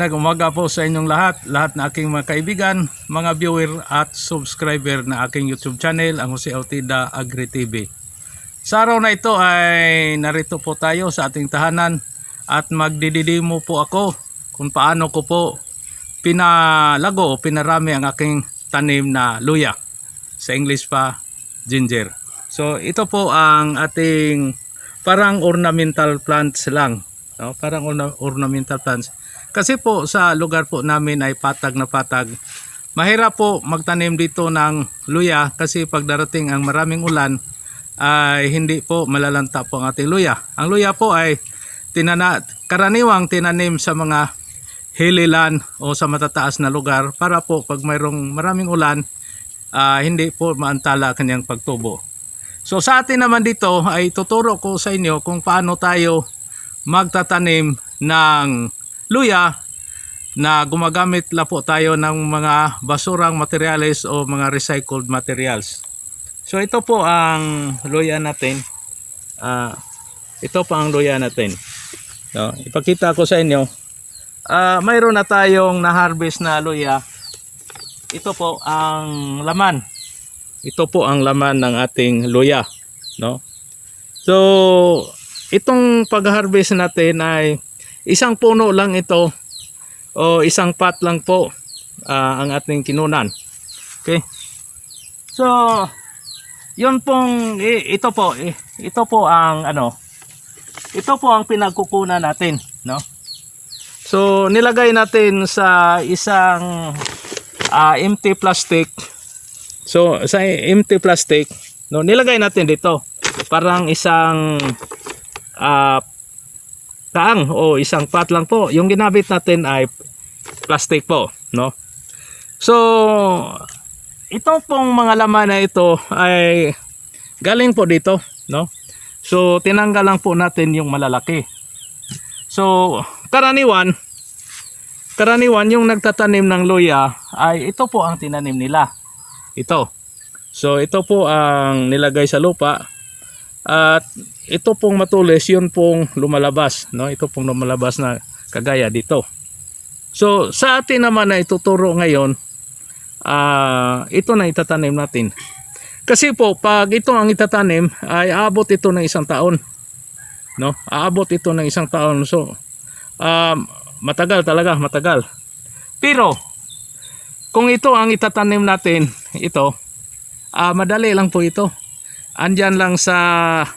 Magandang umaga po sa inyong lahat, lahat na aking mga kaibigan, mga viewer at subscriber na aking YouTube channel, ang Jose Autida Agri TV. Sa araw na ito ay narito po tayo sa ating tahanan at magdididimo po ako kung paano ko po pinalago o pinarami ang aking tanim na luya. Sa English pa, ginger. So ito po ang ating parang ornamental plants lang. No? Parang orna- ornamental plants. Kasi po sa lugar po namin ay patag na patag. Mahirap po magtanim dito ng luya kasi pag darating ang maraming ulan ay hindi po malalanta po ang ating luya. Ang luya po ay tinana karaniwang tinanim sa mga hililan o sa matataas na lugar para po pag mayroong maraming ulan ah, hindi po maantala kanyang pagtubo. So sa atin naman dito ay tuturo ko sa inyo kung paano tayo magtatanim ng luya na gumagamit la po tayo ng mga basurang materials o mga recycled materials. So ito po ang luya natin. Ah, ito po ang luya natin. No, ipakita ko sa inyo. Ah, mayroon na tayong na-harvest na luya. Ito po ang laman. Ito po ang laman ng ating luya, no? So, itong pag-harvest natin ay isang puno lang ito o isang pot lang po ah, ang ating kinunan. Okay? So, yun pong ito po, ito po ang ano, ito po ang pinagkukunan natin, no? So, nilagay natin sa isang ah, empty plastic. So, sa empty plastic, no, nilagay natin dito. Parang isang ah taang o isang pot lang po. Yung ginamit natin ay plastic po, no? So, ito pong mga laman na ito ay galing po dito, no? So, tinanggal lang po natin yung malalaki. So, karaniwan, karaniwan yung nagtatanim ng luya ay ito po ang tinanim nila. Ito. So, ito po ang nilagay sa lupa. At ito pong matulis, yun pong lumalabas. No? Ito pong lumalabas na kagaya dito. So, sa atin naman na ituturo ngayon, ah ito na itatanim natin. Kasi po, pag ito ang itatanim, ay aabot ito ng isang taon. No? Aabot ito ng isang taon. So, um, matagal talaga, matagal. Pero, kung ito ang itatanim natin, ito, ah madali lang po ito. Andyan lang sa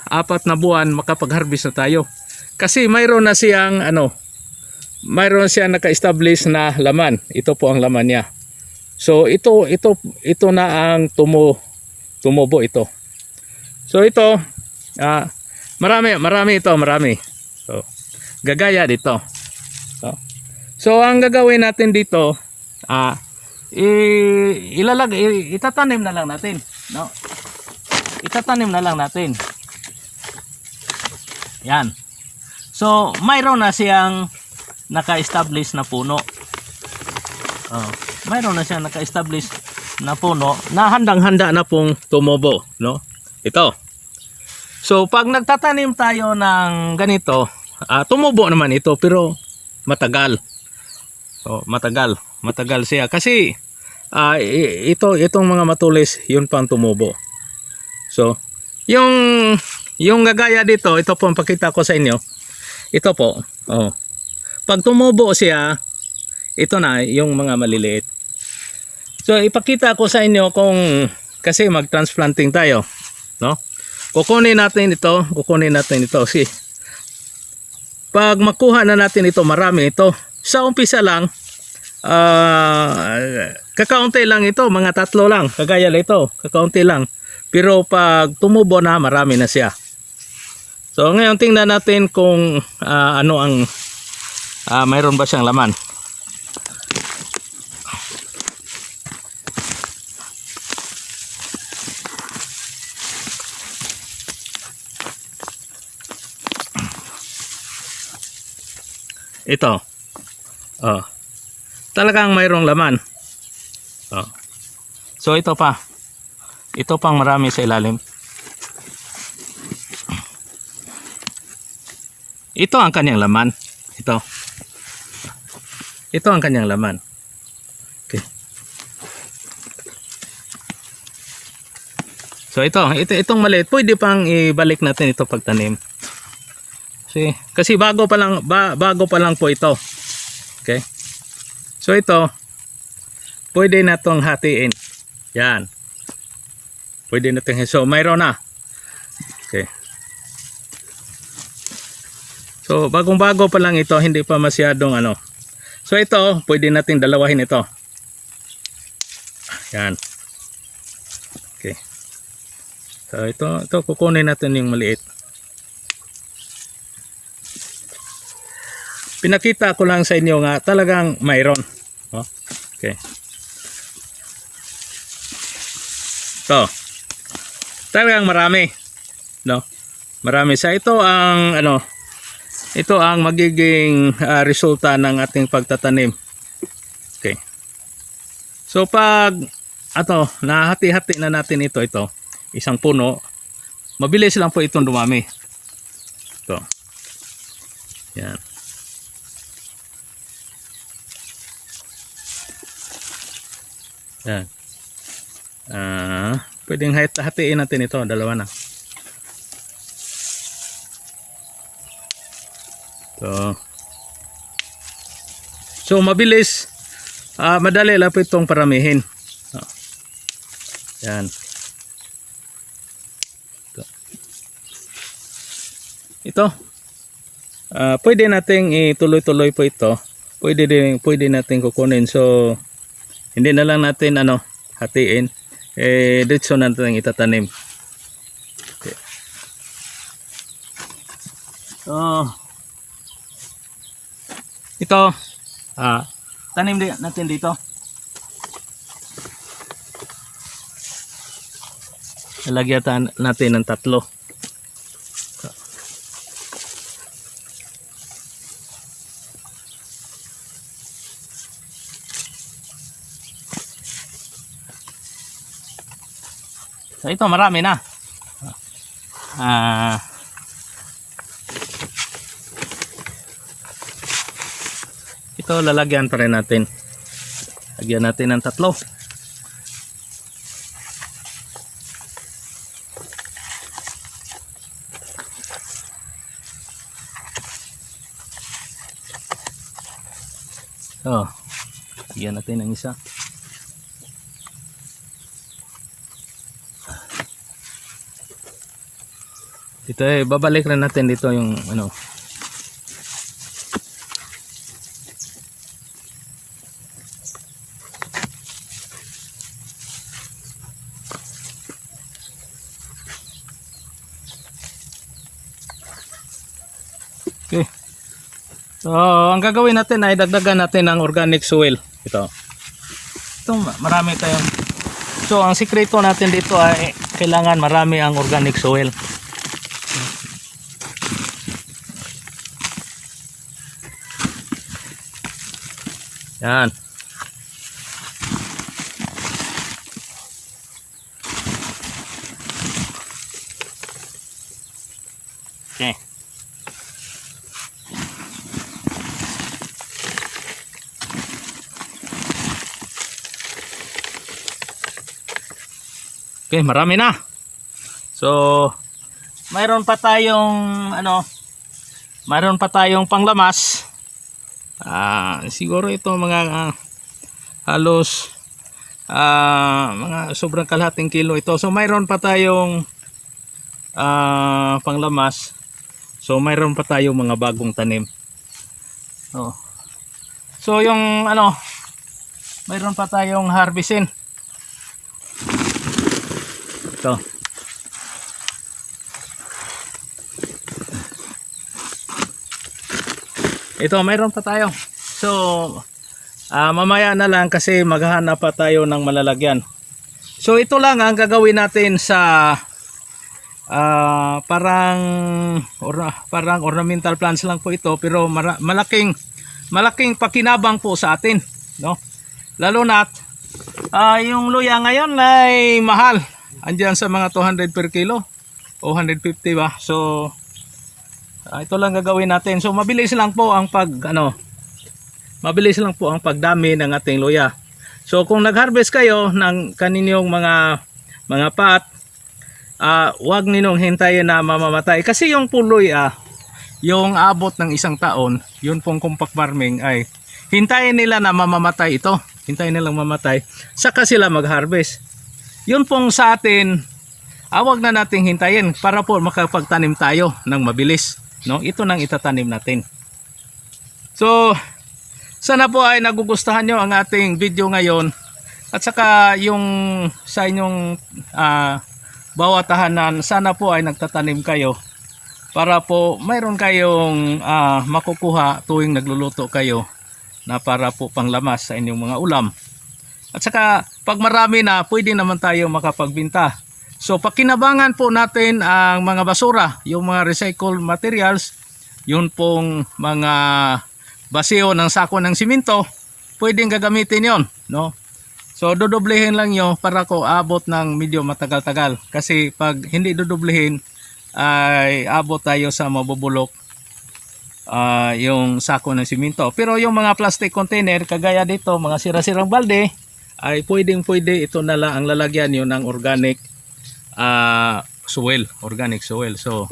apat na buwan makapag-harvest na tayo. Kasi mayroon na siyang ano, mayroon siyang naka-establish na laman. Ito po ang laman niya. So ito ito ito na ang tumo tumubo ito. So ito ah marami marami ito, marami. So gagaya dito. So, so ang gagawin natin dito ah i- ilalag itatanim na lang natin, no? Itatanim na lang natin. Yan. So, mayroon na siyang naka-establish na puno. Oh, mayroon na siyang naka-establish na puno na handang-handa na pong tumubo, no? Ito. So, pag nagtatanim tayo ng ganito, ah, tumubo naman ito pero matagal. So, matagal. Matagal siya kasi i- ito itong mga matulis, yun pang tumubo. So, yung yung gagaya dito, ito po ang pakita ko sa inyo. Ito po. Oh. Pag tumubo siya, ito na yung mga maliliit. So, ipakita ko sa inyo kung kasi mag-transplanting tayo, no? Kukunin natin ito, kukunin natin ito. Si pag makuha na natin ito, marami ito. Sa umpisa lang, ah kakaunti lang ito, mga tatlo lang, kagaya ito, kakaunti lang. Pero pag tumubo na, marami na siya. So ngayon tingnan natin kung ah, ano ang ah, mayroon ba siyang laman. Ito. Oh. Talagang mayroong laman. Oh. So ito pa. Ito pang marami sa ilalim. Ito ang kanyang laman. Ito. Ito ang kanyang laman. Okay. So ito, ito itong maliit, pwede pang ibalik natin ito pagtanim. Kasi, kasi bago pa lang ba, bago pa lang po ito. Okay? So ito, pwede na tong hatiin. Yan. Pwede na tong so mayroon na. Okay. So bagong bago pa lang ito, hindi pa masyadong ano. So ito, pwede nating dalawahin ito. Yan. Okay. So ito, ito kukunin natin yung maliit. Pinakita ko lang sa inyo nga talagang mayroon. Oh, okay. Ito. Talagang marami. No? Marami sa ito ang ano ito ang magiging ah, resulta ng ating pagtatanim. Okay. So pag ato nahati-hati na natin ito ito isang puno mabilis lang po itong dumami. Ito. Yan. Yan. Ah, pwedeng hat- hatiin natin ito, dalawa na. So, so mabilis, ah, madali po itong paramihin. Ah. Yan. Ito. Ito. Ah, pwede nating ituloy-tuloy po ito. Pwede din pwede nating kukunin. So hindi na lang natin ano hatiin. Eh diretso na natin itatanim. Okay. So ito ah tanim din natin dito. Lalagyan natin ng tatlo. Ito marami na. Ah. ito lalagyan pa rin natin. Lagyan natin ng tatlo. Oh. Lagyan natin ng isa. Dito eh, babalik rin natin dito yung ano. Okay. So, ang gagawin natin ay dagdagan natin ng organic soil. Ito. Ito, ma- marami tayong. So, ang sikreto natin dito ay kailangan marami ang organic soil. Yan. Okay. Okay, marami na. So, mayroon pa tayong ano, mayroon pa tayong panglamas. Ah, siguro ito mga ah, halos ah, mga sobrang kalahating kilo ito. So mayroon pa tayong ah, panglamas. So mayroon pa tayong mga bagong tanim. Oh. So yung ano, mayroon pa tayong harvestin. Ito. Ito, mayroon pa tayo. So, ah, mamaya na lang kasi maghahanap pa tayo ng malalagyan. So, ito lang ang gagawin natin sa ah, parang or, parang ornamental plants lang po ito pero mara- malaking malaking pakinabang po sa atin, no? Lalo na ah, yung luya ngayon ay mahal. Andiyan sa mga 200 per kilo o 150 ba? So, Ah, ito lang gagawin natin. So mabilis lang po ang pag ano mabilis lang po ang pagdami ng ating luya. So kung nag-harvest kayo ng kaninyong mga mga pat, ah wag ninyong hintayin na mamamatay kasi yung puloy ah yung abot ng isang taon, yun pong compact farming ay hintayin nila na mamamatay ito. Hintayin nilang mamatay, saka sila mag-harvest. Yun pong sa atin, awag na nating hintayin para po makapagtanim tayo ng mabilis. No? Ito nang itatanim natin. So, sana po ay nagugustuhan nyo ang ating video ngayon. At saka yung sa inyong ah, bawat tahanan, sana po ay nagtatanim kayo para po mayroon kayong ah, makukuha tuwing nagluluto kayo na para po panglamas sa inyong mga ulam. At saka pag marami na, pwede naman tayo makapagbinta. So pakinabangan po natin ang mga basura, yung mga recycled materials, yun pong mga baseo ng sako ng simento, pwedeng gagamitin yon, no? So dodoblehin lang nyo para ko abot ng medyo matagal-tagal. Kasi pag hindi dodoblehin, ay abot tayo sa mabubulok ah, yung sako ng simento. Pero yung mga plastic container, kagaya dito, mga sira-sirang balde, ay pwedeng pwede ito na lang ang lalagyan yun ng organic ah, soil, organic soil. So,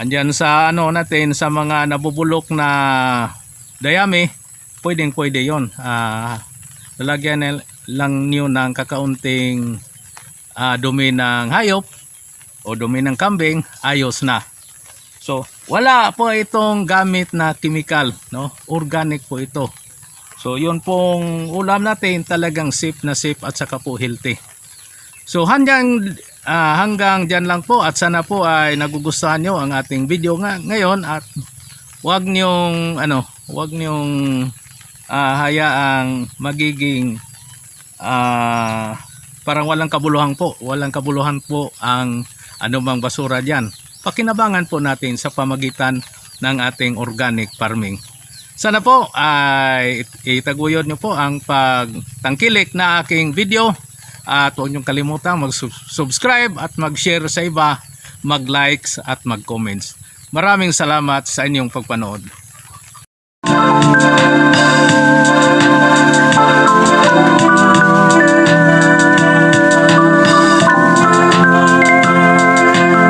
andyan sa ano natin, sa mga nabubulok na dayami, pwedeng pwede yon Ah, lalagyan lang niyo ng kakaunting ah, dumi ng hayop o dumi ng kambing, ayos na. So, wala po itong gamit na chemical, no? Organic po ito. So, yun pong ulam natin talagang safe na safe at saka po healthy. So, hanggang ah, hanggang diyan lang po at sana po ay nagugustuhan nyo ang ating video nga ngayon at wag niyong ano, wag niyong ah, hayaang magiging ah, parang walang kabuluhan po, walang kabuluhan po ang anumang basura diyan. Pakinabangan po natin sa pamagitan ng ating organic farming. Sana po ay itaguyod nyo po ang pagtangkilik na aking video at huwag niyong kalimutan mag-subscribe at mag-share sa iba, mag-likes at mag-comments. Maraming salamat sa inyong pagpanood.